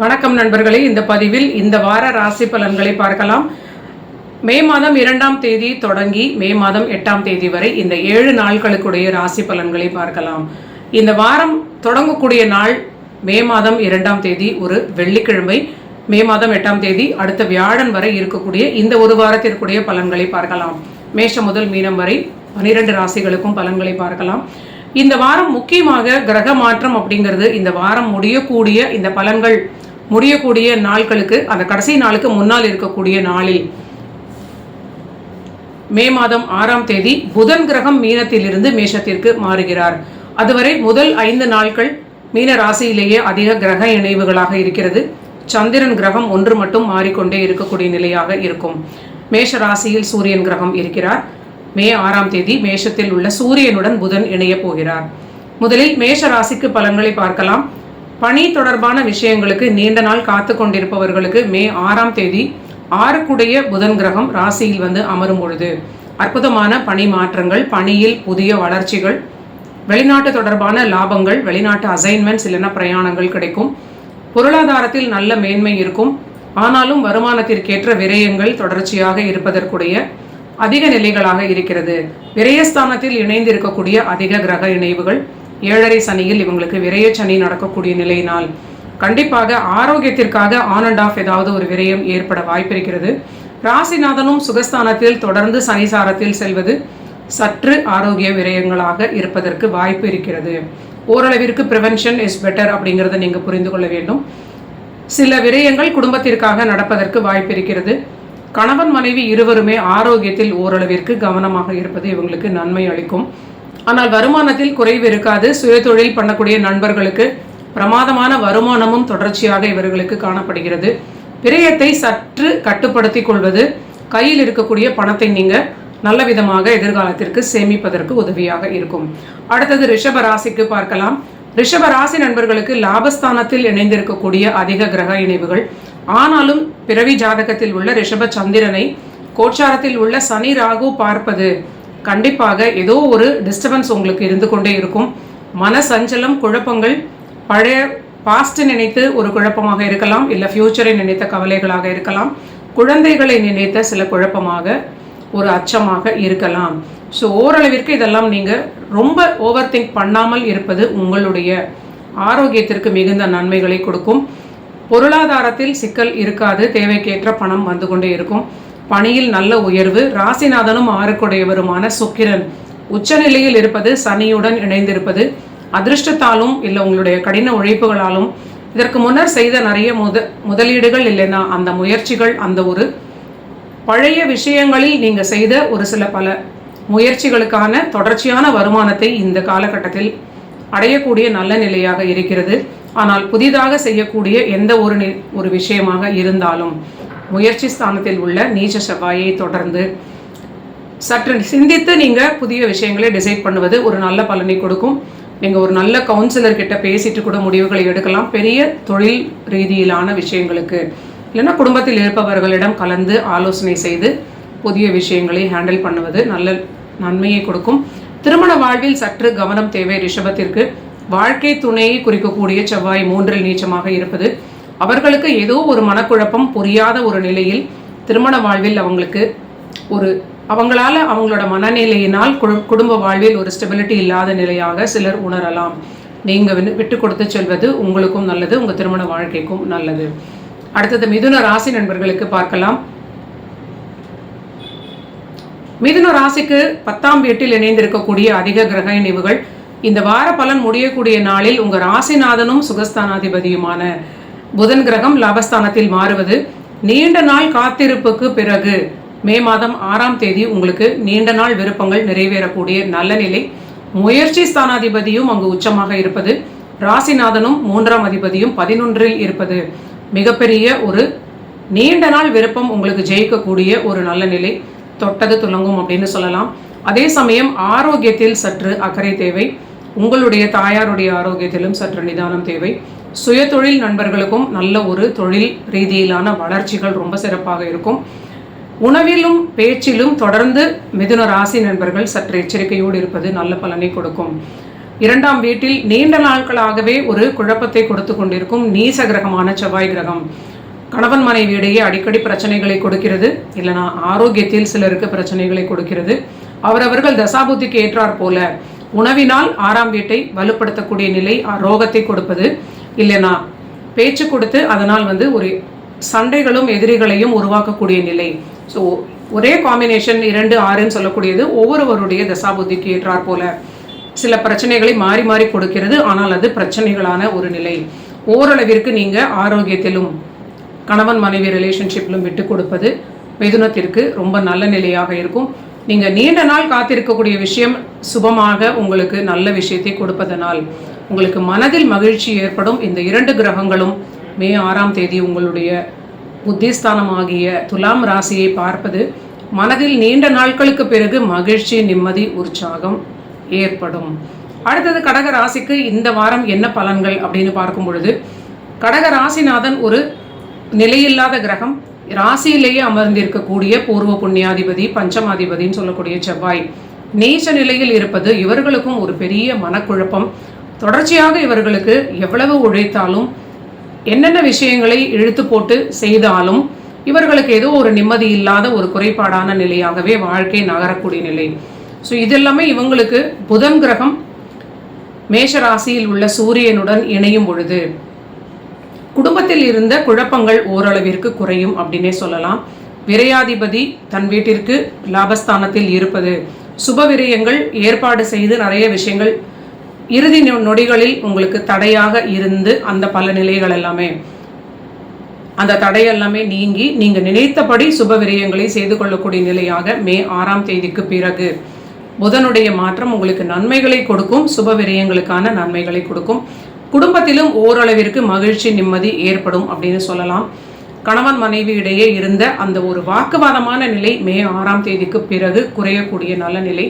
வணக்கம் நண்பர்களே. இந்த பதிவில் இந்த வார ராசி பலன்களை பார்க்கலாம். மே மாதம் இரண்டாம் தேதி தொடங்கி மே மாதம் எட்டாம் தேதி வரை இந்த ஏழு நாட்களுக்குடைய ராசி பலன்களை பார்க்கலாம். இந்த வாரம் தொடங்கக்கூடிய நாள் மே மாதம் இரண்டாம் தேதி ஒரு வெள்ளிக்கிழமை. மே மாதம் எட்டாம் தேதி அடுத்த வியாழன் வரை இருக்கக்கூடிய இந்த ஒரு வாரத்திற்குடைய பலன்களை பார்க்கலாம். மேஷம் முதல் மீனம் வரை பனிரெண்டு ராசிகளுக்கும் பலன்களை பார்க்கலாம். இந்த வாரம் முக்கியமாக கிரக மாற்றம் அப்படிங்கிறது இந்த வாரம் முடியக்கூடிய இந்த பலன்கள் முடியக்கூடிய நாட்களுக்கு அந்த கடைசி நாளுக்கு முன்னால் இருக்கக்கூடிய நாளில் மே மாதம் ஆறாம் தேதி புதன் கிரகம் மீனத்திலிருந்து மேஷத்திற்கு மாறுகிறார். அதுவரை முதல் ஐந்து நாட்கள் மீன ராசியிலேயே அதிக கிரக இணைவுகளாக இருக்கிறது. சந்திரன் கிரகம் ஒன்று மட்டும் மாறிக்கொண்டே இருக்கக்கூடிய நிலையாக இருக்கும். மேஷ ராசியில் சூரியன் கிரகம் இருக்கிறார். மே ஆறாம் தேதி மேஷத்தில் உள்ள சூரியனுடன் புதன் இணைய போகிறார். முதலில் மேஷ ராசிக்கு பலன்களை பார்க்கலாம். பணி தொடர்பான விஷயங்களுக்கு நீண்ட நாள் காத்து கொண்டிருப்பவர்களுக்கு மே ஆறாம் தேதி ஆறுக்குடைய புதன் கிரகம் ராசியில் வந்து அமரும் பொழுது அற்புதமான பணி மாற்றங்கள் பணியில் புதிய வளர்ச்சிகள் வெளிநாட்டு தொடர்பான லாபங்கள் வெளிநாட்டு அசைன்மெண்ட்ஸ் இல்லைன்னா பிரயாணங்கள் கிடைக்கும். பொருளாதாரத்தில் நல்ல மேன்மை இருக்கும். ஆனாலும் வருமானத்திற்கேற்ற விரயங்கள் தொடர்ச்சியாக இருப்பதற்குடைய அதிக நிலைகளாக இருக்கிறது. விரயஸ்தானத்தில் இணைந்திருக்கக்கூடிய அதிக கிரக இணைவுகள் ஏழரை சனியில் இவங்களுக்கு விரைய சனி நடக்கக்கூடிய நிலையினால் கண்டிப்பாக ஆரோக்கியத்திற்காக ஆன் அண்ட் ஆஃப் ஏதாவது ஒரு விரயம் ஏற்பட வாய்ப்பிருக்கிறது. ராசிநாதனும் சுகஸ்தானத்தில் தொடர்ந்து சனிசாரத்தில் செல்வது சற்று ஆரோக்கிய விரயங்களாக இருப்பதற்கு வாய்ப்பு இருக்கிறது. ஓரளவிற்கு ப்ரிவென்ஷன் இஸ் பெட்டர் அப்படிங்கிறத நீங்கள் புரிந்து கொள்ள வேண்டும். சில விரயங்கள் குடும்பத்திற்காக நடப்பதற்கு வாய்ப்பு இருக்கிறது. கணவன் மனைவி இருவருமே ஆரோக்கியத்தில் ஓரளவிற்கு கவனமாக இருப்பது இவங்களுக்கு நன்மை அளிக்கும். ஆனால் வருமானத்தில் குறைவு இருக்காது. சுயதொழில் பண்ணக்கூடிய நண்பர்களுக்கு பிரமாதமான வருமானமும் தொடர்ச்சியாக இவர்களுக்கு காணப்படுகிறது. விரயத்தை சற்று கட்டுப்படுத்தி கொள்வது கையில் இருக்கக்கூடிய பணத்தை நீங்கள் நல்ல விதமாக எதிர்காலத்திற்கு சேமிப்பதற்கு உதவியாக இருக்கும். அடுத்தது ரிஷப ராசிக்கு பார்க்கலாம். ரிஷப ராசி நண்பர்களுக்கு லாபஸ்தானத்தில் இணைந்திருக்கக்கூடிய அதிக கிரக இணைவுகள். ஆனாலும் பிறவி ஜாதகத்தில் உள்ள ரிஷப சந்திரனை கோச்சாரத்தில் உள்ள சனி ராகு பார்ப்பது கண்டிப்பாக ஏதோ ஒரு டிஸ்டர்பன்ஸ் உங்களுக்கு இருந்து கொண்டே இருக்கும். மன சஞ்சலம் குழப்பங்கள் பழைய பாஸ்ட் நினைத்து ஒரு குழப்பமாக இருக்கலாம் இல்லை ஃப்யூச்சரை நினைத்த கவலைகளாக இருக்கலாம். குழந்தைகளை நினைத்த சில குழப்பமாக ஒரு அச்சமாக இருக்கலாம். ஸோ ஓரளவிற்கு இதெல்லாம் நீங்கள் ரொம்ப ஓவர் திங்க் பண்ணாமல் இருப்பது உங்களுடைய ஆரோக்கியத்திற்கு மிகுந்த நன்மைகளை கொடுக்கும். பொருளாதாரத்தில் சிக்கல் இருக்காது தேவைக்கேற்ற பணம் வந்து கொண்டே இருக்கும். பணியில் நல்ல உயர்வு ராசிநாதனும் ஆறுக்குடையவருமான சுக்கிரன். உச்சநிலையில் இருப்பது சனியுடன் இணைந்திருப்பது அதிர்ஷ்டத்தாலும் இல்லை உங்களுடைய கடின உழைப்புகளாலும். இதற்கு முன்னர் செய்த நிறைய முத முதலீடுகள் இல்லைன்னா அந்த முயற்சிகள் அந்த ஒரு பழைய விஷயங்களில் நீங்கள் செய்த ஒரு சில பல முயற்சிகளுக்கான தொடர்ச்சியான வருமானத்தை இந்த காலகட்டத்தில் அடையக்கூடிய நல்ல நிலையாக இருக்கிறது. ஆனால் புதிதாக செய்யக்கூடிய எந்த ஒரு நி- ஒரு விஷயமாக இருந்தாலும். முயற்சி ஸ்தானத்தில் உள்ள நீச்ச செவ்வாயை தொடர்ந்து சற்று சிந்தித்து நீங்கள் புதிய விஷயங்களை டிசைட் பண்ணுவது ஒரு நல்ல பலனை கொடுக்கும். நீங்கள் ஒரு நல்ல கவுன்சிலர் கிட்ட பேசிட்டு கூட முடிவுகளை எடுக்கலாம். பெரிய தொழில் ரீதியிலான விஷயங்களுக்கு இல்லைன்னா குடும்பத்தில் இருப்பவர்களிடம் கலந்து ஆலோசனை செய்து புதிய விஷயங்களை ஹேண்டில் பண்ணுவது நல்ல நன்மையை கொடுக்கும். திருமண வாழ்வில் சற்று கவனம் தேவை ரிஷபத்திற்கு. வாழ்க்கை துணையை குறிக்கக்கூடிய செவ்வாய் மூன்றில் நீச்சமாக இருப்பது அவர்களுக்கு ஏதோ ஒரு மனக்குழப்பம் புரியாத ஒரு நிலையில் திருமண வாழ்வில் அவங்களுக்கு ஒரு அவங்களால அவங்களோட மனநிலையினால் குடும்ப வாழ்வில் ஒரு ஸ்டெபிலிட்டி இல்லாத நிலையாக சிலர் உணரலாம். நீங்கள் விட்டு கொடுத்து செல்வது உங்களுக்கும் நல்லது உங்கள் திருமண வாழ்க்கைக்கும் நல்லது. அடுத்தது மிதுன ராசி நண்பர்களுக்கு பார்க்கலாம். மிதுன ராசிக்கு பத்தாம் வீட்டில் இணைந்திருக்கக்கூடிய அதிக கிரக இணைவுகள். இந்த வார பலன் முடியக்கூடிய நாளில் உங்கள் ராசிநாதனும் சுகஸ்தானாதிபதியுமான புதன் கிரகம் லாபஸ்தானத்தில் மாறுவது நீண்ட நாள் காத்திருப்புக்கு பிறகு. மே மாதம் ஆறாம் தேதி உங்களுக்கு நீண்ட நாள் விருப்பங்கள் நிறைவேறக்கூடிய நல்ல நிலை. முயற்சி ஸ்தானாதிபதியும் அங்கு உச்சமாக இருப்பது. ராசிநாதனும் மூன்றாம் அதிபதியும் பதினொன்றில் இருப்பது. மிகப்பெரிய ஒரு நீண்ட நாள் விருப்பம் உங்களுக்கு ஜெயிக்கக்கூடிய ஒரு நல்ல நிலை. தொட்டது துலங்கும் அப்படின்னு சொல்லலாம். அதே சமயம் ஆரோக்கியத்தில் சற்று அக்கறை தேவை. உங்களுடைய தாயாருடைய ஆரோக்கியத்திலும் சற்று நிதானம் தேவை. சுயதொழில் நண்பர்களுக்கும் நல்ல ஒரு தொழில் ரீதியிலான வளர்ச்சிகள் ரொம்ப சிறப்பாக இருக்கும். உணவிலும் பேச்சிலும் தொடர்ந்து மிதுன ராசி நண்பர்கள் சற்று எச்சரிக்கையோடு இருப்பது நல்ல பலனை கொடுக்கும். இரண்டாம் வீட்டில் நீண்ட நாட்களாகவே ஒரு குழப்பத்தை கொடுத்து கொண்டிருக்கும் நீச கிரகமான செவ்வாய் கிரகம். கணவன் மனைவி இடையே அடிக்கடி பிரச்சனைகளை கொடுக்கிறது. இல்லைனா ஆரோக்கியத்தில் சிலருக்கு பிரச்சனைகளை கொடுக்கிறது. அவரவர்கள் தசாபுத்திக்கு ஏற்றார் போல உணவினால் ஆறாம் வீட்டை வலுப்படுத்தக்கூடிய நிலை ரோகத்தை கொடுப்பது. இல்லைனா பேச்சு கொடுத்து அதனால் வந்து ஒரு சண்டைகளும் எதிரிகளையும் உருவாக்கக்கூடிய நிலை. ஸோ ஒரே காம்பினேஷன் இரண்டு ஆறுன்னு சொல்லக்கூடியது ஒவ்வொருவருடைய தசாபுத்திக்கு ஏற்றார் போல. சில பிரச்சனைகளை மாறி மாறி கொடுக்கிறது ஆனால் அது பிரச்சனைகளான ஒரு நிலை. ஓரளவிற்கு நீங்கள் ஆரோக்கியத்திலும் கணவன் மனைவி ரிலேஷன்ஷிப்பிலும் விட்டு கொடுப்பது மிதுனத்திற்கு ரொம்ப நல்ல நிலையாக இருக்கும். நீங்கள் நீண்ட நாள் காத்திருக்கக்கூடிய விஷயம் சுபமாக உங்களுக்கு நல்ல விஷயத்தை கொடுப்பதனால். உங்களுக்கு மனதில் மகிழ்ச்சி ஏற்படும். இந்த இரண்டு கிரகங்களும் மே ஆறாம் தேதி உங்களுடைய புத்திஸ்தானமாகிய துலாம் ராசியை பார்ப்பது மனதில் நீண்ட நாட்களுக்கு பிறகு மகிழ்ச்சி நிம்மதி உற்சாகம் ஏற்படும். அடுத்தது கடக ராசிக்கு இந்த வாரம் என்ன பலன்கள் அப்படின்னு பார்க்கும் பொழுது கடக ராசிநாதன் ஒரு நிலையில்லாத கிரகம். ராசியிலேயே அமர்ந்திருக்கக்கூடிய பூர்வ புண்ணியாதிபதி பஞ்சமாதிபதின்னு சொல்லக்கூடிய செவ்வாய். நீச்ச நிலையில் இருப்பது இவர்களுக்கும் ஒரு பெரிய மனக்குழப்பம். தொடர்ச்சியாக இவர்களுக்கு எவ்வளவு உழைத்தாலும் என்னென்ன விஷயங்களை இழுத்து போட்டு செய்தாலும் இவர்களுக்கு ஏதோ ஒரு நிம்மதி இல்லாத ஒரு குறைபாடான நிலையாகவே வாழ்க்கை நகரக்கூடிய நிலை. ஸோ இதெல்லாமே இவங்களுக்கு புதன் கிரகம் மேஷ ராசியில் உள்ள சூரியனுடன் இணையும் பொழுது குடும்பத்தில் இருந்த குழப்பங்கள் ஓரளவிற்கு குறையும் அப்படின்னே சொல்லலாம். விரையாதிபதி தன் வீட்டிற்கு லாபஸ்தானத்தில் இருப்பது சுப விரயங்கள் ஏற்பாடு செய்து நிறைய விஷயங்கள் இறுதி நொடிகளில் உங்களுக்கு தடையாக இருந்து அந்த பல நிலைகள் எல்லாமே அந்த தடை எல்லாமே நீங்கி நீங்க நினைத்தபடி சுப விரயங்களை செய்து கொள்ளக்கூடிய நிலையாக மே ஆறாம் தேதிக்கு பிறகு புதனுடைய மாற்றம் உங்களுக்கு நன்மைகளை கொடுக்கும் சுப விரயங்களுக்கான நன்மைகளை கொடுக்கும். குடும்பத்திலும் ஓரளவிற்கு மகிழ்ச்சி நிம்மதி ஏற்படும் அப்படின்னு சொல்லலாம். கணவன் மனைவி இடையே இருந்த அந்த ஒரு வாக்குவாதமான நிலை மே ஆறாம் தேதிக்கு பிறகு குறையக்கூடிய நல்ல நிலை.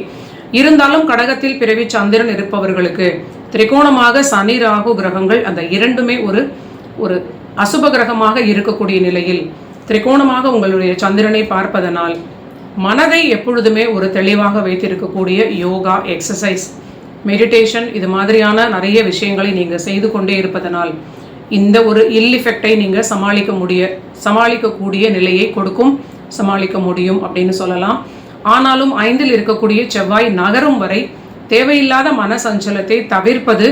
இருந்தாலும் கடகத்தில் பிறவி சந்திரன் இருப்பவர்களுக்கு திரிகோணமாக சனி ராகு கிரகங்கள் அந்த இரண்டுமே ஒரு ஒரு அசுப கிரகமாக இருக்கக்கூடிய நிலையில் திரிகோணமாக உங்களுடைய சந்திரனை பார்ப்பதனால் மனதை எப்பொழுதுமே ஒரு தெளிவாக வைத்திருக்கக்கூடிய யோகா எக்ஸசைஸ் மெடிடேஷன் இது மாதிரியான நிறைய விஷயங்களை நீங்கள் செய்து கொண்டே இருப்பதனால் இந்த ஒரு இல் இஃபெக்டை நீங்கள் சமாளிக்க முடிய சமாளிக்கக்கூடிய நிலையை கொடுக்கும் சமாளிக்க முடியும் அப்படின்னு சொல்லலாம். ஆனாலும் ஐந்தில் இருக்கக்கூடிய செவ்வாய் நகரும் வரை தேவையில்லாத மன சஞ்சலத்தை தவிர்ப்பது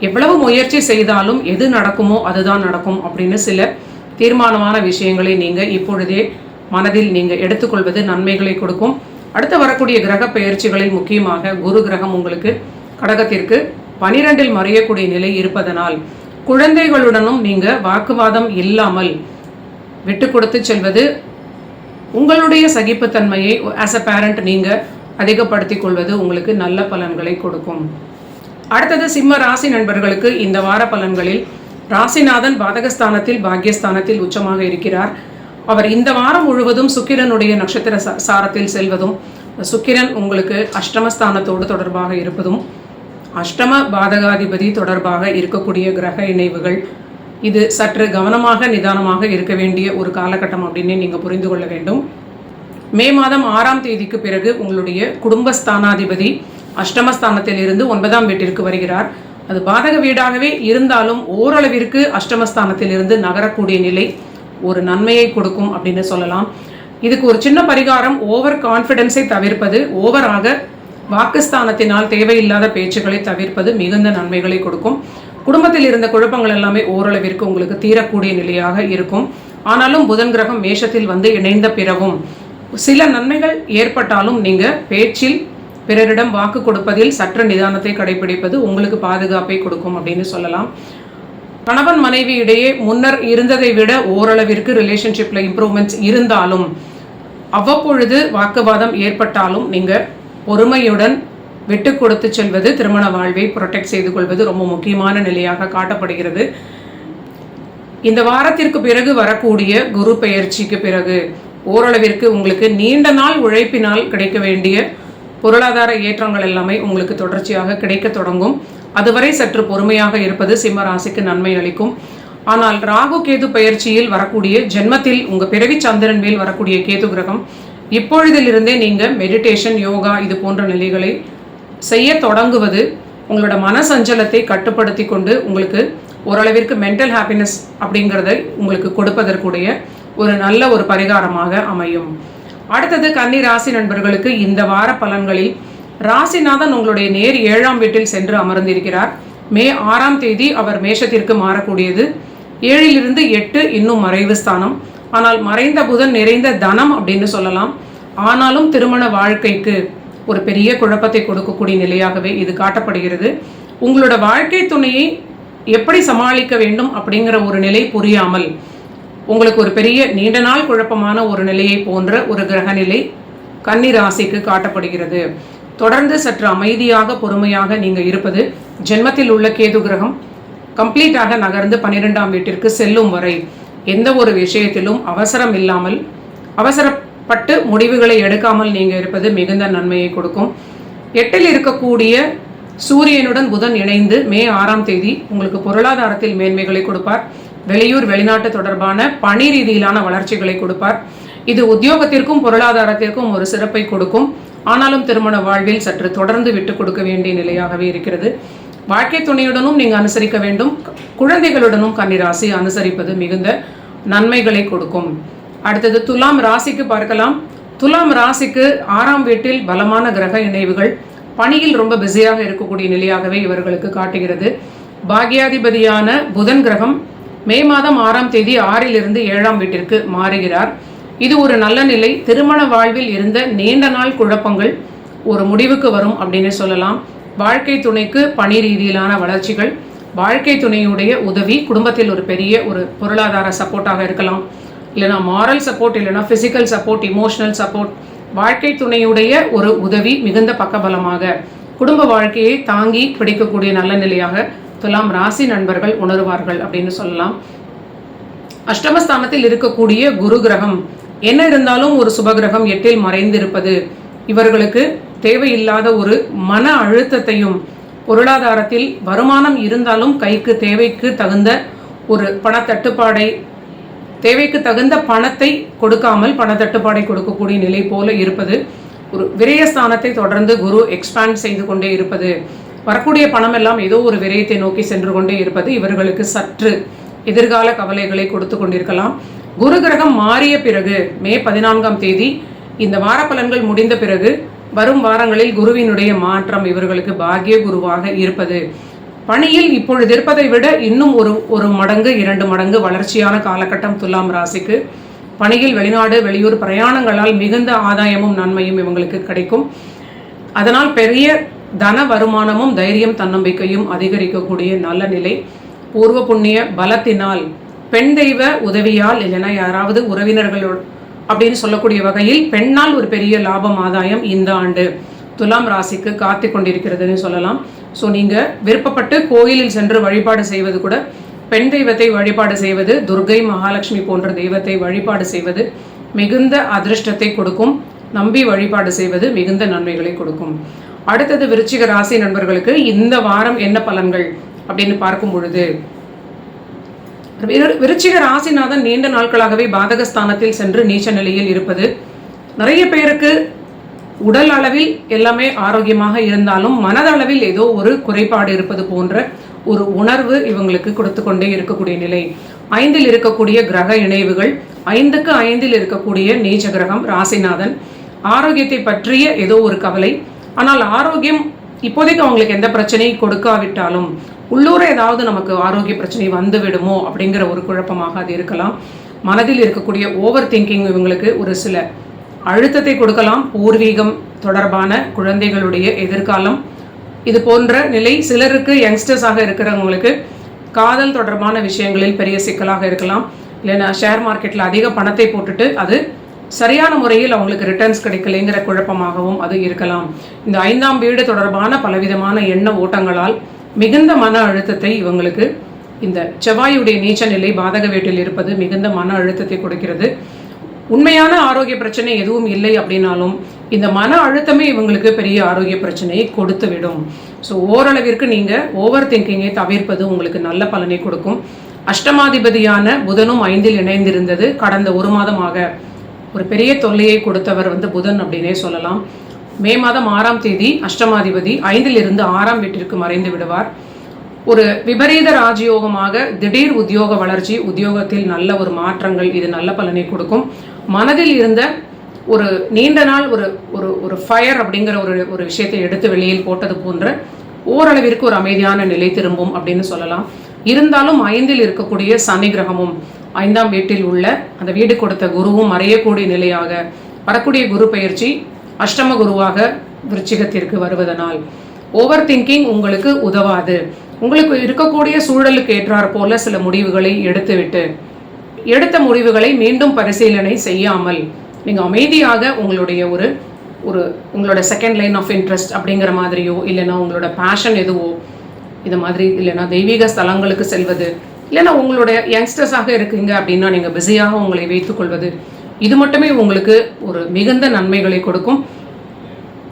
எவ்வளவு முயற்சி செய்தாலும் எது நடக்குமோ அதுதான் நடக்கும் அப்படின்னு சில தீர்மானமான விஷயங்களை நீங்கள் இப்பொழுதே மனதில் நீங்கள் எடுத்துக்கொள்வது நன்மைகளை கொடுக்கும். அடுத்து வரக்கூடிய கிரக பெயர்ச்சிகளில் முக்கியமாக குரு கிரகம் உங்களுக்கு கடகத்திற்கு பனிரெண்டில் மறையக்கூடிய நிலை இருப்பதனால் குழந்தைகளுடனும் நீங்கள் வாக்குவாதம் இல்லாமல் விட்டு கொடுத்து செல்வது உங்களுடைய சகிப்புத்தன்மையை ஆஸ் அ பேரண்ட் நீங்கள் அதிகப்படுத்திக் கொள்வது உங்களுக்கு நல்ல பலன்களை கொடுக்கும். அடுத்தது சிம்ம ராசி நண்பர்களுக்கு இந்த வார பலன்களில் ராசிநாதன் பாதகஸ்தானத்தில் பாக்யஸ்தானத்தில் உச்சமாக இருக்கிறார். அவர் இந்த வாரம் முழுவதும் சுக்கிரனுடைய நட்சத்திர சாரத்தில் செல்வதும் சுக்கிரன் உங்களுக்கு அஷ்டமஸ்தானத்தோடு தொடர்பாக இருப்பதும் அஷ்டம பாதகாதிபதி தொடர்பாக இருக்கக்கூடிய கிரக இணைவுகள் இது சற்று கவனமாக நிதானமாக இருக்க வேண்டிய ஒரு காலகட்டம் அப்படின்னு நீங்கள் புரிந்து கொள்ள வேண்டும். மே மாதம் ஆறாம் தேதிக்கு பிறகு உங்களுடைய குடும்பஸ்தானாதிபதி அஷ்டமஸ்தானத்தில் இருந்து ஒன்பதாம் வீட்டிற்கு வருகிறார். அது பாதக வீடாகவே இருந்தாலும் ஓரளவிற்கு அஷ்டமஸ்தானத்தில் இருந்து நகரக்கூடிய நிலை ஒரு நன்மையை கொடுக்கும் அப்படின்னு சொல்லலாம். இதுக்கு ஒரு சின்ன பரிகாரம் ஓவர் கான்ஃபிடென்ஸை தவிர்ப்பது ஓவராக வாக்குஸ்தானத்தினால் தேவையில்லாத பேச்சுக்களை தவிர்ப்பது மிகுந்த நன்மைகளை கொடுக்கும். குடும்பத்தில் இருந்த குழப்பங்கள் எல்லாமே ஓரளவிற்கு உங்களுக்கு தீரக்கூடிய நிலையாக இருக்கும். ஆனாலும் புதன் கிரகம் மேஷத்தில் வந்து இணைந்த பிறகும் சில நன்மைகள் ஏற்பட்டாலும் நீங்கள் பேச்சில் பிறரிடம் வாக்கு கொடுப்பதில் சற்று நிதானத்தை கடைபிடிப்பது உங்களுக்கு பாதுகாப்பை கொடுக்கும் அப்படின்னு சொல்லலாம். கணவன் மனைவி இடையே முன்னர் இருந்ததை விட ஓரளவிற்கு ரிலேஷன்ஷிப்பில் இம்ப்ரூவ்மெண்ட்ஸ் இருந்தாலும் அவ்வப்பொழுது வாக்குவாதம் ஏற்பட்டாலும் நீங்கள் பொறுமையுடன் விட்டு கொடுத்து செல்வது திருமண வாழ்வை புரொடெக்ட் செய்து கொள்வது ரொம்ப முக்கியமான நிலையாக காட்டப்படுகிறது. இந்த வாரத்திற்கு பிறகு வரக்கூடிய குரு பெயர்ச்சிக்கு பிறகு ஓரளவிற்கு உங்களுக்கு நீண்ட நாள் உழைப்பினால் கிடைக்க வேண்டிய பொருளாதார ஏற்றங்கள் எல்லாமே உங்களுக்கு தொடர்ச்சியாக கிடைக்க தொடங்கும். அதுவரை சற்று பொறுமையாக இருப்பது சிம்ம ராசிக்கு நன்மை அளிக்கும். ஆனால் ராகு கேது பயிற்சியில் வரக்கூடிய ஜென்மத்தில் உங்கள் பிறவி சந்திரன் மேல் வரக்கூடிய கேது கிரகம் இப்பொழுதிலிருந்தே நீங்கள் மெடிடேஷன் யோகா இது போன்ற நிலைகளை செய்ய தொடங்குவது உங்களோட மன சஞ்சலத்தை கட்டுப்படுத்தி கொண்டு உங்களுக்கு ஓரளவிற்கு மென்டல் ஹாப்பினஸ் அப்படிங்கிறதை உங்களுக்கு கொடுப்பதற்குடைய ஒரு நல்ல ஒரு பரிகாரமாக அமையும். அடுத்தது கன்னி ராசி நண்பர்களுக்கு இந்த வார பலன்களில் ராசிநாதன் உங்களுடைய நேர் ஏழாம் வீட்டில் சென்று அமர்ந்திருக்கிறார். மே ஆறாம் தேதி அவர் மேஷத்திற்கு மாறக்கூடியது. ஏழிலிருந்து எட்டு இன்னும் மறைவு ஸ்தானம். ஆனால் மறைந்த புதன் நிறைந்த தனம் அப்படின்னு சொல்லலாம். ஆனாலும் திருமண வாழ்க்கைக்கு ஒரு பெரிய குழப்பத்தை கொடுக்கக்கூடிய நிலையாகவே இது காட்டப்படுகிறது. உங்களோட வாழ்க்கை துணையை எப்படி சமாளிக்க வேண்டும் அப்படிங்கிற ஒரு நிலை புரியாமல் உங்களுக்கு ஒரு பெரிய நீண்ட நாள் குழப்பமான ஒரு நிலையை போன்ற ஒரு கிரக நிலை கன்னி ராசிக்கு காட்டப்படுகிறது. தொடர்ந்து சற்று அமைதியாக பொறுமையாக நீங்கள் இருப்பது ஜென்மத்தில் உள்ள கேது கிரகம். கம்ப்ளீட்டாக நகர்ந்து பன்னிரெண்டாம் வீட்டிற்கு செல்லும் வரை எந்த ஒரு விஷயத்திலும் அவசரம் இல்லாமல் பட்டு முடிவுகளை எடுக்காமல் நீங்கள் இருப்பது மிகுந்த நன்மையை கொடுக்கும். எட்டில் இருக்கக்கூடிய சூரியனுடன் புதன் இணைந்து மே ஆறாம் தேதி உங்களுக்கு பொருளாதாரத்தில் மேன்மைகளை கொடுப்பார். வெளியூர் வெளிநாட்டு தொடர்பான பணி ரீதியிலான வளர்ச்சிகளை கொடுப்பார். இது உத்தியோகத்திற்கும் பொருளாதாரத்திற்கும் ஒரு சிறப்பை கொடுக்கும். ஆனாலும் திருமண வாழ்வில் சற்று தொடர்ந்து விட்டு கொடுக்க வேண்டிய நிலையாகவே இருக்கிறது. வாழ்க்கை துணையுடனும் நீங்கள் அனுசரிக்க வேண்டும். குழந்தைகளுடனும் கன்னிராசி அனுசரிப்பது மிகுந்த நன்மைகளை கொடுக்கும். அடுத்தது துலாம் ராசிக்கு பார்க்கலாம். துலாம் ராசிக்கு ஆறாம் வீட்டில் பலமான கிரக இணைவுகள். பணியில் ரொம்ப பிஸியாக இருக்கக்கூடிய நிலையாகவே இவர்களுக்கு காட்டுகிறது. பாக்யாதிபதியான புதன் கிரகம் மே மாதம் ஆறாம் தேதி ஆறிலிருந்து ஏழாம் வீட்டிற்கு மாறுகிறார். இது ஒரு நல்ல நிலை. திருமண வாழ்வில் இருந்த நீண்ட நாள் குழப்பங்கள் ஒரு முடிவுக்கு வரும் அப்படின்னு சொல்லலாம். வாழ்க்கை துணைக்கு பணி ரீதியிலான வளர்ச்சிகள் வாழ்க்கை துணையுடைய உதவி குடும்பத்தில் ஒரு பெரிய ஒரு பொருளாதார சப்போர்ட்டாக இருக்கலாம். இல்லைனா மாரல் சப்போர்ட் இல்லைனா ஃபிசிக்கல் சப்போர்ட் இமோஷனல் சப்போர்ட் வாழ்க்கை துணையுடைய ஒரு உதவி மிகுந்த பக்கபலமாக. குடும்ப வாழ்க்கையை தாங்கி பிடிக்கக்கூடிய நல்ல நிலையாக துலாம் ராசி நண்பர்கள் உணருவார்கள் அப்படின்னு சொல்லலாம். அஷ்டமஸ்தானத்தில் இருக்கக்கூடிய குரு கிரகம் என்ன இருந்தாலும் ஒரு சுபகிரகம் எட்டில் மறைந்திருப்பது. இவர்களுக்கு தேவையில்லாத ஒரு மன அழுத்தத்தையும் பொருளாதாரத்தில் வருமானம் இருந்தாலும் கைக்கு தேவைக்கு தகுந்த ஒரு பணத்தட்டுப்பாடை தேவைக்கு தகுந்த பணத்தை கொடுக்காமல் பணத்தட்டுப்பாடை கொடுக்கக்கூடிய நிலை போல இருப்பது ஒரு விரயஸ்தானத்தை தொடர்ந்து குரு எக்ஸ்பேண்ட் செய்து கொண்டே இருப்பது வரக்கூடிய பணம் எல்லாம் ஏதோ ஒரு விரயத்தை நோக்கி சென்று கொண்டே இருப்பது இவர்களுக்கு சற்று எதிர்கால கவலைகளை கொடுத்து கொண்டிருக்கலாம். குரு கிரகம் மாறிய பிறகு மே பதினான்காம் தேதி இந்த வார பலன்கள் முடிந்த பிறகு வரும் வாரங்களில் குருவினுடைய மாற்றம் இவர்களுக்கு பாக்கிய குருவாக இருப்பது. பணியில் இப்பொழுது இருப்பதை விட இன்னும் ஒரு ஒரு மடங்கு இரண்டு மடங்கு வளர்ச்சியான காலகட்டம் துலாம் ராசிக்கு. பணியில் வெளிநாடு வெளியூர் பிரயாணங்களால் மிகுந்த ஆதாயமும் நன்மையும் இவங்களுக்கு கிடைக்கும். அதனால் பெரிய தன வருமானமும் தைரியம் தன்னம்பிக்கையும் அதிகரிக்கக்கூடிய நல்ல நிலை. பூர்வ புண்ணிய பலத்தினால் பெண் தெய்வ உதவியால் இல்லைன்னா யாராவது உறவினர்களோட அப்படின்னு சொல்லக்கூடிய வகையில் பெண்ணால் ஒரு பெரிய லாபம் ஆதாயம் இந்த ஆண்டு துலாம் ராசிக்கு காத்து கொண்டிருக்கிறதுன்னு சொல்லலாம். ஸோ நீங்கள் விருப்பப்பட்டு கோயிலில் சென்று வழிபாடு செய்வது கூட பெண் தெய்வத்தை வழிபாடு செய்வது துர்கை மகாலட்சுமி போன்ற தெய்வத்தை வழிபாடு செய்வது மிகுந்த அதிர்ஷ்டத்தை கொடுக்கும். நம்பி வழிபாடு செய்வது மிகுந்த நன்மைகளை கொடுக்கும். அடுத்தது விருச்சிக ராசி நண்பர்களுக்கு இந்த வாரம் என்ன பலன்கள் அப்படின்னு பார்க்கும் பொழுது விருச்சிக ராசிநாதன் நீண்ட நாட்களாகவே பாதகஸ்தானத்தில் சென்று நீச்ச நிலையில் இருப்பது. நிறைய பேருக்கு உடல் அளவில் எல்லாமே ஆரோக்கியமாக இருந்தாலும் மனதளவில் ஏதோ ஒரு குறைபாடு இருப்பது போன்ற ஒரு உணர்வு இவங்களுக்கு கொடுத்து கொண்டே இருக்கக்கூடிய நிலை. ஐந்தில் இருக்கக்கூடிய கிரக இணைவுகள் ஐந்துக்கு ஐந்தில் இருக்கக்கூடிய நீச்ச கிரகம் ராசிநாதன் ஆரோக்கியத்தை பற்றிய ஏதோ ஒரு கவலை. ஆனால் ஆரோக்கியம் இப்போதைக்கு அவங்களுக்கு எந்த பிரச்சனையும் கொடுக்காவிட்டாலும் உள்ளூர ஏதாவது நமக்கு ஆரோக்கிய பிரச்சனை வந்து விடுமோ அப்படிங்கிற ஒரு குழப்பமாக அது இருக்கலாம். மனதில் இருக்கக்கூடிய ஓவர் திங்கிங் இவங்களுக்கு ஒரு சில அழுத்தத்தை கொடுக்கலாம். பூர்வீகம் தொடர்பான குழந்தைகளுடைய எதிர்காலம். இது போன்ற நிலை சிலருக்கு யங்ஸ்டர்ஸாக இருக்கிறவங்களுக்கு காதல் தொடர்பான விஷயங்களில் பெரிய சிக்கலாக இருக்கலாம். இல்லைன்னா ஷேர் மார்க்கெட்டில் அதிக பணத்தை போட்டுட்டு அது சரியான முறையில் அவங்களுக்கு ரிட்டர்ன்ஸ் கிடைக்கலைங்கிற குழப்பமாகவும் அது இருக்கலாம். இந்த ஐந்தாம் வீடு தொடர்பான பலவிதமான எண்ண ஓட்டங்களால் மிகுந்த மன அழுத்தத்தை இவங்களுக்கு இந்த செவ்வாயுடைய நீச்ச நிலை பாதக வீட்டில் இருப்பது மிகுந்த மன அழுத்தத்தை கொடுக்கிறது. உண்மையான ஆரோக்கிய பிரச்சனை எதுவும் இல்லை அப்படின்னாலும் இந்த மன அழுத்தமே இவங்களுக்கு பெரிய ஆரோக்கிய பிரச்சனையை கொடுத்து விடும் ஸோ ஓரளவிற்கு நீங்கள் ஓவர் திங்கிங்கை தவிர்ப்பது உங்களுக்கு நல்ல பலனை கொடுக்கும். அஷ்டமாதிபதியான புதனும் ஐந்தில் இணைந்திருந்தது கடந்த ஒரு மாதமாக. ஒரு பெரிய தொல்லையை கொடுத்தவர் வந்து புதன் அப்படின்னே சொல்லலாம். மே மாதம் ஆறாம் தேதி அஷ்டமாதிபதி ஐந்திலிருந்து ஆறாம் வீட்டிற்கு மறைந்து விடுவார். ஒரு விபரீத ராஜயோகமாக திடீர் உத்தியோக வளர்ச்சி உத்தியோகத்தில் நல்ல ஒரு மாற்றங்கள் இது நல்ல பலனை கொடுக்கும். மனதில் இருந்த ஒரு நீண்ட நாள் ஒரு ஒரு ஒரு ஃபயர் அப்படிங்கிற ஒரு ஒரு விஷயத்தை எடுத்து வெளியில் போட்டது போன்ற ஓரளவிற்கு ஒரு அமைதியான நிலை திரும்பும் அப்படின்னு சொல்லலாம். இருந்தாலும் ஐந்தில் இருக்கக்கூடிய சனி கிரகமும் ஐந்தாம் வீட்டில் உள்ள அந்த வீடு கொடுத்த குருவும் மறையக்கூடிய நிலையாக வரக்கூடிய குரு பயிற்சி அஷ்டம குருவாக விருச்சிகத்திற்கு வருவதனால் ஓவர் திங்கிங் உங்களுக்கு உதவாது. உங்களுக்கு இருக்கக்கூடிய சூழலுக்கு ஏற்றாற் போல சில முடிவுகளை எடுத்துவிட்டு எடுத்த முடிவுகளை மீண்டும் பரிசீலனை செய்யாமல் நீங்கள் அமைதியாக உங்களுடைய ஒரு ஒரு உங்களோட செகண்ட் லைன் ஆஃப் இன்ட்ரெஸ்ட் அப்படிங்கிற மாதிரியோ இல்லைன்னா உங்களோட பேஷன் எதுவோ இது மாதிரி இல்லைன்னா தெய்வீக ஸ்தலங்களுக்கு செல்வது இல்லைன்னா உங்களுடைய யங்ஸ்டர்ஸாக இருக்கீங்க அப்படின்னா நீங்கள் பிஸியாக உங்களை வைத்துக்கொள்வது இது மட்டுமே உங்களுக்கு ஒரு மிகுந்த நன்மைகளை கொடுக்கும்.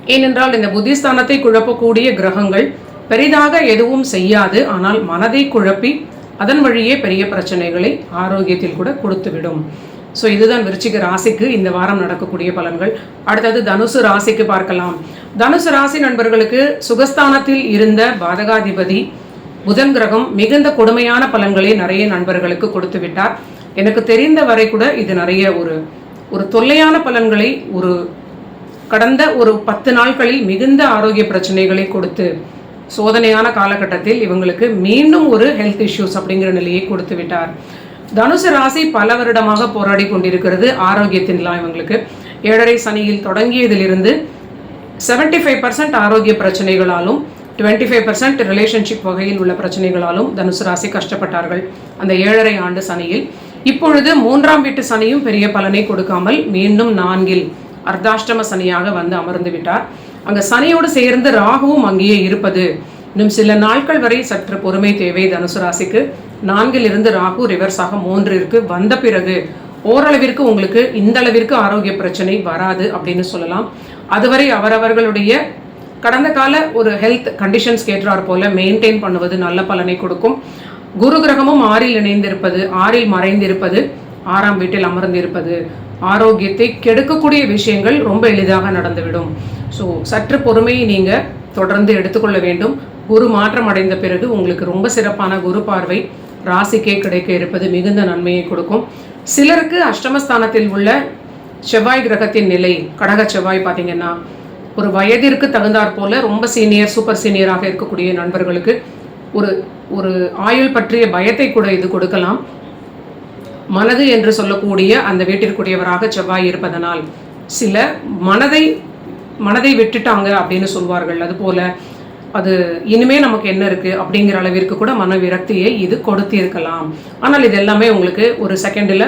ஏனென்றால் இந்த புத்திஸ்தானத்தை குழப்பக்கூடிய கிரகங்கள் பெரிதாக எதுவும் செய்யாது ஆனால் மனதை குழப்பி அதன் வழியே பெரிய பிரச்சனைகளை ஆரோக்கியத்தில் கூட கொடுத்துவிடும். ஸோ இதுதான் விருச்சிக ராசிக்கு இந்த வாரம் நடக்கக்கூடிய பலன்கள். அடுத்தது தனுசு ராசிக்கு பார்க்கலாம். தனுசு ராசி நண்பர்களுக்கு சுகஸ்தானத்தில் இருந்த பாதகாதிபதி புதன் கிரகம் மிகுந்த கொடுமையான பலன்களை நிறைய நண்பர்களுக்கு கொடுத்து விட்டார் எனக்கு தெரிந்த வரை கூட இது நிறைய ஒரு ஒரு தொல்லையான பலன்களை ஒரு கடந்த ஒரு பத்து நாட்களில் மிகுந்த ஆரோக்கிய பிரச்சனைகளை கொடுத்து சோதனையான காலகட்டத்தில் இவங்களுக்கு மீண்டும் ஒரு ஹெல்த் இஷ்யூஸ் அப்படிங்கிற நிலையை கொடுத்து விட்டார். தனுசு ராசி பல வருடமாக போராடி கொண்டிருக்கிறது ஆரோக்கியத்தின்லாம் இவங்களுக்கு. ஏழரை சனியில் தொடங்கியதிலிருந்து செவன்டி ஃபைவ் பர்சன்ட் ஆரோக்கிய பிரச்சனைகளாலும் டுவெண்ட்டி ஃபைவ் பர்சன்ட் ரிலேஷன்ஷிப் வகையில் உள்ள பிரச்சனைகளாலும் தனுசு ராசி கஷ்டப்பட்டார்கள் அந்த ஏழரை ஆண்டு சனியில். இப்பொழுது மூன்றாம் வீட்டு சனியும் பெரிய பலனை கொடுக்காமல் மீண்டும் நான்கில் அர்த்தாஷ்டம சனியாக வந்து அமர்ந்து விட்டார். அங்க சனியோடு சேர்ந்து ராகுவும் அங்கேயே இருப்பது. இன்னும் சில நாட்கள் வரை சற்று பொறுமை தேவை தனுசு ராசிக்கு. நான்கில் இருந்து ராகு ரிவர்ஸாக மூன்றிற்கு வந்த பிறகு ஓரளவிற்கு உங்களுக்கு இந்த அளவிற்கு ஆரோக்கிய பிரச்சனை வராது அப்படின்னு சொல்லலாம். அதுவரை அவரவர்களுடைய கடந்த கால ஒரு ஹெல்த் கண்டிஷன்ஸ் கேட்டார் போல மெயின்டைன் பண்ணுவது நல்ல பலனை கொடுக்கும். குரு கிரகமும் ஆறில் இணைந்திருப்பது ஆறில் மறைந்திருப்பது ஆறாம் வீட்டில் அமர்ந்திருப்பது. ஆரோக்கியத்தை கெடுக்கக்கூடிய விஷயங்கள் ரொம்ப எளிதாக நடந்துவிடும். ஸோ சற்று பொறுமையை நீங்கள் தொடர்ந்து எடுத்துக்கொள்ள வேண்டும். குரு மாற்றம் அடைந்த பிறகு உங்களுக்கு ரொம்ப சிறப்பான குரு பார்வை ராசிக்கே கிடைக்க இருப்பது மிகுந்த நன்மையை கொடுக்கும். சிலருக்கு அஷ்டமஸ்தானத்தில் உள்ள செவ்வாய் கிரகத்தின் நிலை கடக செவ்வாய் பார்த்தீங்கன்னா ஒரு வயதிற்கு தகுந்தாற் போல ரொம்ப சீனியர் சூப்பர் சீனியராக இருக்கக்கூடிய நண்பர்களுக்கு ஒரு ஒரு ஆயுள் பற்றிய பயத்தை கூட இது கொடுக்கலாம். மனது என்று சொல்லக்கூடிய அந்த வீட்டிற்குரியவராக செவ்வாய் இருப்பதனால் சில மனதை மனதை விட்டுட்டாங்க அப்படின்னு சொல்வார்கள். அதுபோல் அது இனிமே நமக்கு என்ன இருக்கு அப்படிங்கிற அளவிற்கு கூட மன விரக்தியை இது கொடுத்திருக்கலாம். ஆனால் இது எல்லாமே உங்களுக்கு ஒரு செகண்டில்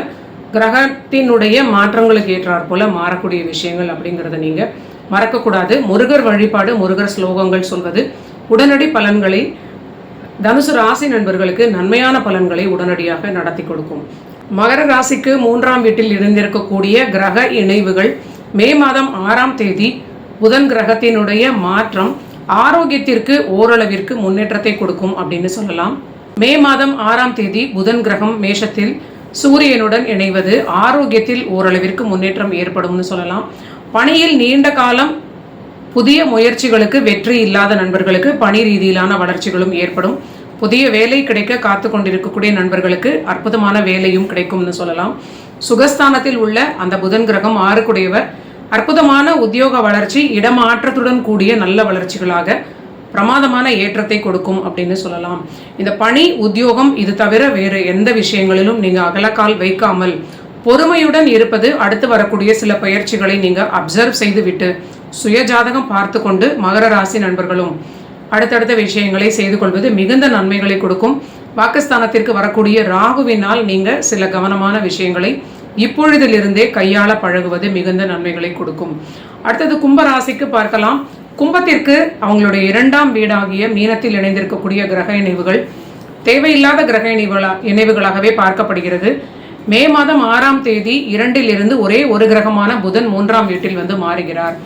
கிரகத்தினுடைய மாற்றங்களுக்கு ஏற்றாற் போல மாறக்கூடிய விஷயங்கள் அப்படிங்கிறத நீங்கள் மறக்கக்கூடாது. முருகர் வழிபாடு முருகர் ஸ்லோகங்கள் சொல்வது உடனடி பலன்களை தனுசு ராசி நண்பர்களுக்கு நன்மையான பலன்களை உடனடியாக நடத்தி கொடுக்கும். மகர ராசிக்கு மூன்றாம் வீட்டில் இருந்திருக்கக்கூடிய கிரக இணைவுகள் மே மாதம் ஆறாம் தேதி புதன் கிரகத்தினுடைய மாற்றம் ஆரோக்கியத்திற்கு ஓரளவிற்கு முன்னேற்றத்தை கொடுக்கும் அப்படின்னு சொல்லலாம். மே மாதம் ஆறாம் தேதி புதன் கிரகம் மேஷத்தில் சூரியனுடன் இணைவது ஆரோக்கியத்தில் ஓரளவிற்கு முன்னேற்றம் ஏற்படும்னு சொல்லலாம். பணியில் நீண்ட காலம் புதிய முயற்சிகளுக்கு வெற்றி இல்லாத நண்பர்களுக்கு பணி ரீதியிலான வளர்ச்சிகளும் ஏற்படும். புதிய வேலை கிடைக்க காத்து கொண்டிருக்கக்கூடிய நண்பர்களுக்கு அற்புதமான வேலையும் கிடைக்கும்னு சொல்லலாம். சுகஸ்தானத்தில் உள்ள அந்த புதன் கிரகம் ஆறுக்குடையவர். அற்புதமான உத்தியோக வளர்ச்சி இடமாற்றத்துடன் கூடிய நல்ல வளர்ச்சிகளாக பிரமாதமான ஏற்றத்தை கொடுக்கும் அப்படின்னு சொல்லலாம். இந்த பணி உத்தியோகம் இது தவிர வேறு எந்த விஷயங்களிலும் நீங்கள் அகலக்கால் வைக்காமல் பொறுமையுடன் இருப்பது அடுத்து வரக்கூடிய சில பயிற்சிகளை நீங்கள் அப்சர்வ் செய்துவிட்டு சுயஜாதகம் பார்த்து கொண்டு மகர ராசி நண்பர்களும் அடுத்தடுத்த விஷயங்களை செய்து கொள்வது மிகுந்த நன்மைகளை கொடுக்கும். பாகிஸ்தானத்திற்கு வரக்கூடிய ராகுவினால் நீங்கள் சில கவனமான விஷயங்களை இப்பொழுதிலிருந்தே கையாள பழகுவது மிகுந்த நன்மைகளை கொடுக்கும். அடுத்தது கும்பராசிக்கு பார்க்கலாம். கும்பத்திற்கு அவங்களுடைய இரண்டாம் வீடாகிய மீனத்தில் இணைந்திருக்கக்கூடிய கிரக இணைவுகள் தேவையில்லாத கிரக இணைவுகளா இணைவுகளாகவே பார்க்கப்படுகிறது. மே மாதம் ஆறாம் தேதி இரண்டில் இருந்து ஒரே ஒரு கிரகமான புதன் மூன்றாம் வீட்டில் வந்து மாறுகிறார்.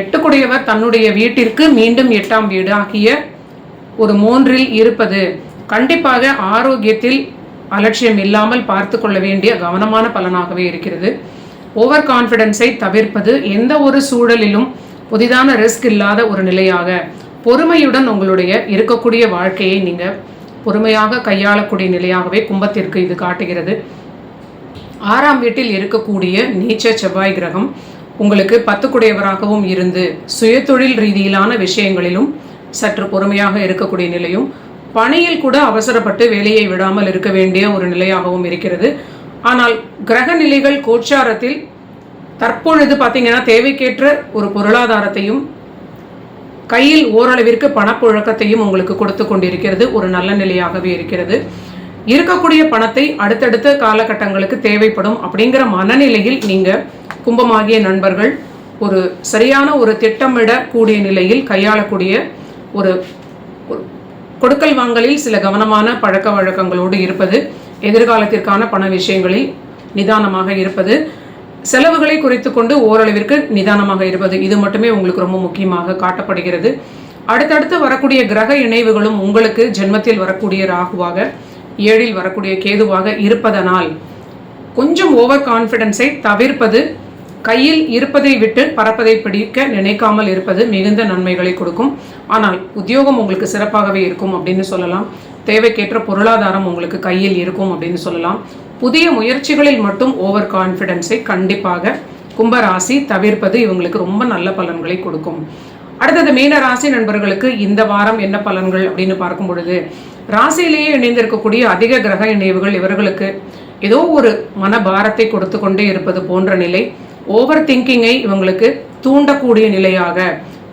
எட்டுக்குடையவர் தன்னுடைய வீட்டிற்கு மீண்டும் எட்டாம் வீடு ஆகிய ஒரு மூன்றில் இருப்பது. கண்டிப்பாக ஆரோக்கியத்தில் அலட்சியம் இல்லாமல் பார்த்து கொள்ள வேண்டிய கவனமான பலனாகவே இருக்கிறது. ஓவர் கான்ஃபிடென்ஸை தவிர்ப்பது எந்த ஒரு சூழலிலும் புதிதான ரிஸ்க் இல்லாத ஒரு நிலையாக. பொறுமையுடன் உங்களுடைய இருக்கக்கூடிய வாழ்க்கையை நீங்கள் பொறுமையாக கையாளக்கூடிய நிலையாகவே கும்பத்திற்கு இது காட்டுகிறது. ஆறாம் வீட்டில் இருக்கக்கூடிய நீச்ச செவ்வாய் கிரகம் உங்களுக்கு பத்துக்குடையவராகவும் இருந்து சுயதொழில் ரீதியிலான விஷயங்களிலும் சற்று பொறுமையாக இருக்கக்கூடிய நிலையும் பணியில் கூட அவசரப்பட்டு வேலையை விடாமல் இருக்க வேண்டிய ஒரு நிலையாகவும் இருக்கிறது. ஆனால் கிரக நிலைகள் கோச்சாரத்தில் தற்பொழுது பார்த்தீங்கன்னா தேவைக்கேற்ற ஒரு பொருளாதாரத்தையும் கையில் ஓரளவிற்கு பணப்புழக்கத்தையும் உங்களுக்கு கொடுத்து கொண்டிருக்கிறது. ஒரு நல்ல நிலையாகவே இருக்கிறது. இருக்கக்கூடிய பணத்தை அடுத்தடுத்த காலகட்டங்களுக்கு தேவைப்படும் அப்படிங்கிற மனநிலையில் நீங்கள் கும்பமாகிய நண்பர்கள் ஒரு சரியான ஒரு திட்டமிடக்கூடிய நிலையில் கையாளக்கூடிய ஒரு கொடுக்கல் வாங்கலில் சில கவனமான பழக்க வழக்கங்களோடு இருப்பது எதிர்காலத்திற்கான பண விஷயங்களில் நிதானமாக இருப்பது செலவுகளை குறைத்து கொண்டு ஓரளவிற்கு நிதானமாக இருப்பது இது மட்டுமே உங்களுக்கு ரொம்ப முக்கியமாக காட்டப்படுகிறது. அடுத்தடுத்து வரக்கூடிய கிரக இணைவுகளும் உங்களுக்கு ஜென்மத்தில் வரக்கூடிய ராகுவாக ஏழில் வரக்கூடிய கேதுவாக இருப்பதனால் கொஞ்சம் ஓவர் கான்ஃபிடென்ஸை தவிர்ப்பது கையில் இருப்பதை விட்டு பறப்பதை பிடிக்க நினைக்காமல் இருப்பது மிகுந்த நன்மைகளை கொடுக்கும். ஆனால் உத்தியோகம் உங்களுக்கு சிறப்பாகவே இருக்கும் அப்படின்னு சொல்லலாம். தேவைக்கேற்ற பொருளாதாரம் உங்களுக்கு கையில் இருக்கும் அப்படின்னு சொல்லலாம். புதிய முயற்சிகளில் மட்டும் ஓவர் கான்ஃபிடென்ஸை கண்டிப்பாக கும்பராசி தவிர்ப்பது இவங்களுக்கு ரொம்ப நல்ல பலன்களை கொடுக்கும். அடுத்தது மீன ராசி நண்பர்களுக்கு இந்த வாரம் என்ன பலன்கள் அப்படின்னு பார்க்கும் பொழுது ராசியிலேயே இணைந்திருக்கக்கூடிய அதிக கிரக இணைவுகள் இவர்களுக்கு ஏதோ ஒரு மனபாரத்தை கொடுத்து கொண்டே இருப்பது போன்ற நிலை. ஓவர் திங்கிங்கை இவங்களுக்கு தூண்டக்கூடிய நிலையாக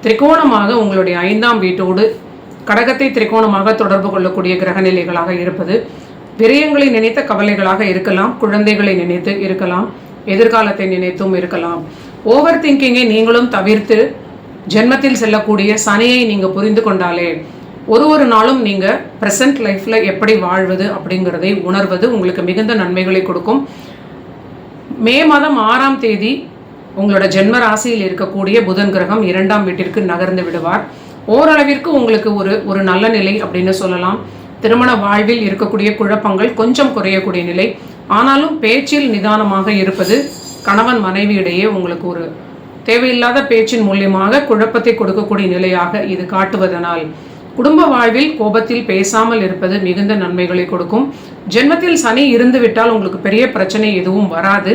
திரிகோணமாக உங்களுடைய ஐந்தாம் வீட்டோடு கடகத்தை திரிகோணமாக தொடர்பு கொள்ளக்கூடிய கிரக நிலைகளாக இருப்பது விரயங்களை நினைத்த கவலைகளாக இருக்கலாம் குழந்தைகளை நினைத்து இருக்கலாம் எதிர்காலத்தை நினைத்தும் இருக்கலாம். ஓவர் திங்கிங்கை நீங்களும் தவிர்த்து ஜென்மத்தில் செல்லக்கூடிய சனியை நீங்கள் புரிந்து கொண்டாலே ஒரு ஒரு நாளும் நீங்கள் ப்ரெசன்ட் லைஃப்பில் எப்படி வாழ்வது அப்படிங்கிறதை உணர்வது உங்களுக்கு மிகுந்த நன்மைகளை கொடுக்கும். மே மாதம் ஆறாம் தேதி உங்களோட ஜென்ம ராசியில் இருக்கக்கூடிய புதன் கிரகம் இரண்டாம் வீட்டிற்கு நகர்ந்து விடுவார். ஓரளவிற்கு உங்களுக்கு ஒரு ஒரு நல்ல நிலை அப்படின்னு சொல்லலாம். திருமண வாழ்வில் இருக்கக்கூடிய குழப்பங்கள் கொஞ்சம் குறையக்கூடிய நிலை. ஆனாலும் பேச்சில் நிதானமாக இருப்பது கணவன் மனைவியிடையே உங்களுக்கு ஒரு தேவையில்லாத பேச்சின் மூலியமாக குழப்பத்தை கொடுக்கக்கூடிய நிலையாக இது காட்டுவதனால். குடும்ப வாழ்வில் கோபத்தில் பேசாமல் இருப்பது மிகுந்த நன்மைகளை கொடுக்கும். ஜென்மத்தில் சனி இருந்துவிட்டால் உங்களுக்கு பெரிய பிரச்சனை எதுவும் வராது.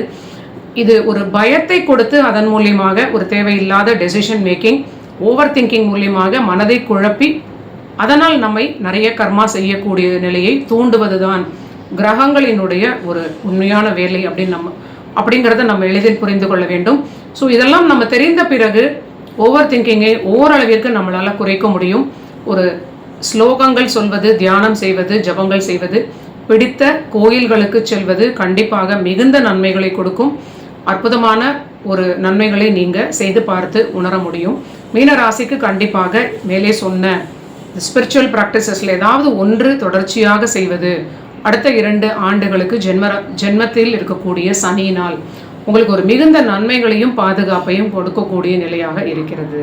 இது ஒரு பயத்தை கொடுத்து அதன் மூலியமாக ஒரு தேவையில்லாத டெசிஷன் மேக்கிங் ஓவர் திங்கிங் மூலியமாக மனதை குழப்பி அதனால் நம்மை நிறைய கர்மா செய்யக்கூடிய நிலையை தூண்டுவதுதான் கிரகங்களினுடைய ஒரு உண்மையான வேலை அப்படின்னு நம்ம அப்படிங்கிறத நம்ம எளிதில் புரிந்து கொள்ள வேண்டும். ஸோ இதெல்லாம் நம்ம தெரிந்த பிறகு ஓவர் திங்கிங்கை ஓரளவிற்கு நம்மளால் குறைக்க முடியும். ஒரு ஸ்லோகங்கள் சொல்வது தியானம் செய்வது ஜபங்கள் செய்வது பிடித்த கோயில்களுக்கு செல்வது கண்டிப்பாக மிகுந்த நன்மைகளை கொடுக்கும். அற்புதமான ஒரு நன்மைகளை நீங்கள் செய்து பார்த்து உணர முடியும். மீன ராசிக்கு கண்டிப்பாக மேலே சொன்ன ஸ்பிரிச்சுவல் ப்ராக்டிசஸில் ஏதாவது ஒன்று தொடர்ச்சியாக செய்வது. அடுத்த இரண்டு ஆண்டுகளுக்கு ஜென்ம ஜென்மத்தில் இருக்கக்கூடிய சனியினால் உங்களுக்கு ஒரு மிகுந்த நன்மைகளையும் பாதுகாப்பையும் கொடுக்கக்கூடிய நிலையாக இருக்கிறது.